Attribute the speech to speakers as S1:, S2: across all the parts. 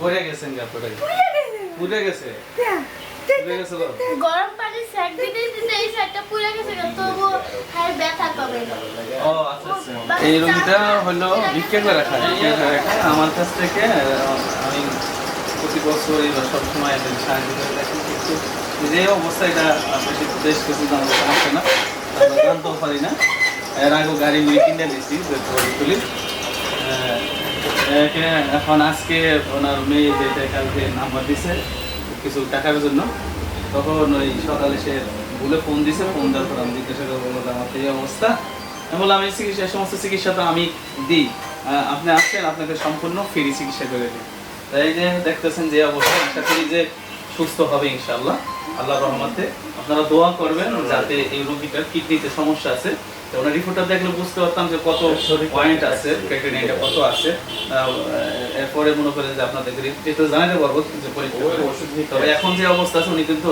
S1: পড়ে গেছেন গা পড়ে পুড়ে গেছে। পুড়ে গেছে।
S2: গরম পানি স্যাক দিতে দিতে এই সাইডটা পুড়ে গেছে তবু ব্যথা কমে না।
S1: ও আচ্ছা আচ্ছা। এই রুগীটা হলো ভিক্ষা করে খায়। আমার কাছ থেকে আমি প্রতি বছর এই সবসময় এদের সাহায্য করে থাকি কিন্তু যে অবস্থা এটা আপনি বেশ কিছু জানতে পারছে না। জানতেও পারি না। এর আগে গাড়ি নিয়ে কিনে দিয়েছি তুলি। এখন আজকে ওনার মেয়ে যেটা কালকে নাম্বার দিছে, কিছু টাকার জন্য। তখন ওই সকালে সে ভুলে ফোন দিছে ফোন দেওয়ার পর আমি জিজ্ঞাসা করব আমার এই অবস্থা? আমি বললাম, আমি চিকিৎসা সমস্ত চিকিৎসা তো আমি দিই। আপনি আসছেন আপনাকে সম্পূর্ণ ফ্রি চিকিৎসা করে দিই। তাই যে দেখতেছেন যে অবস্থা, আশা করি যে সুস্থ হবে ইনশাআল্লাহ। আল্লাহ রহমতে আপনারা দোয়া করবেন যাতে এই রোগীটার কিডনিতে সমস্যা আছে। ওনার রিপোর্টটা দেখলে বুঝতে পারতাম যে কত পয়েন্ট আছে ক্রাইটেরিয়াটা কত আছে। এরপরে মনে করেন যে আপনাদেরকে জানাতে পারব যে পরীক্ষা তবে এখন যে অবস্থা আছে উনি কিন্তু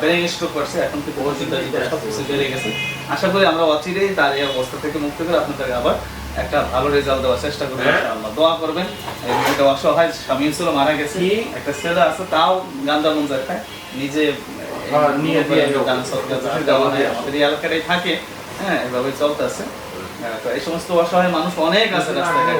S1: ব্রেন স্ট্রোক করছে এখন কিন্তু ওষুধ সব কিছু বেড়ে গেছে। আশা করি আমরা অচিরেই তার এই অবস্থা থেকে মুক্ত করে আপনাদেরকে আবার একটা ভালো রেজাল্ট দেওয়ার চেষ্টা করব ইনশাআল্লাহ। দোয়া করবেন। এই মেয়েটা অসহায় স্বামী ছিল মারা গেছে। একটা ছেলে আছে তাও গান্দা মঞ্জা খায়। নিজে
S3: হ্যাঁ, নিয়ে দিয়ে
S1: গান হয় আমাদের এলাকাটাই থাকে। হ্যাঁ এভাবে চলতেছে। হ্যাঁ, তো এই সমস্ত অসহায় মানুষ অনেক আছে রাস্তাঘাটে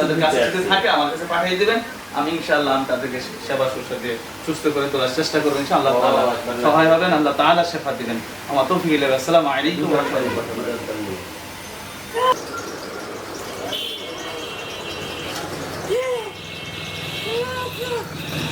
S1: তাদের কাছে। থাকে আমার কাছে পাঠিয়ে দিবেন। আমি ইনশাআল্লাহ আমি তাদেরকে সেবা শুশ্রূষা দিয়ে সুস্থ করে তোলার চেষ্টা করব ইনশাআল্লাহ তাআলা সহায় হবেন। আল্লাহ তাআলা শেফা দিবেন। আমার তৌফিক ইল্লাহ আসসালামু আলাইকুম ওয়া রাহমাতুল্লাহি
S2: Yeah.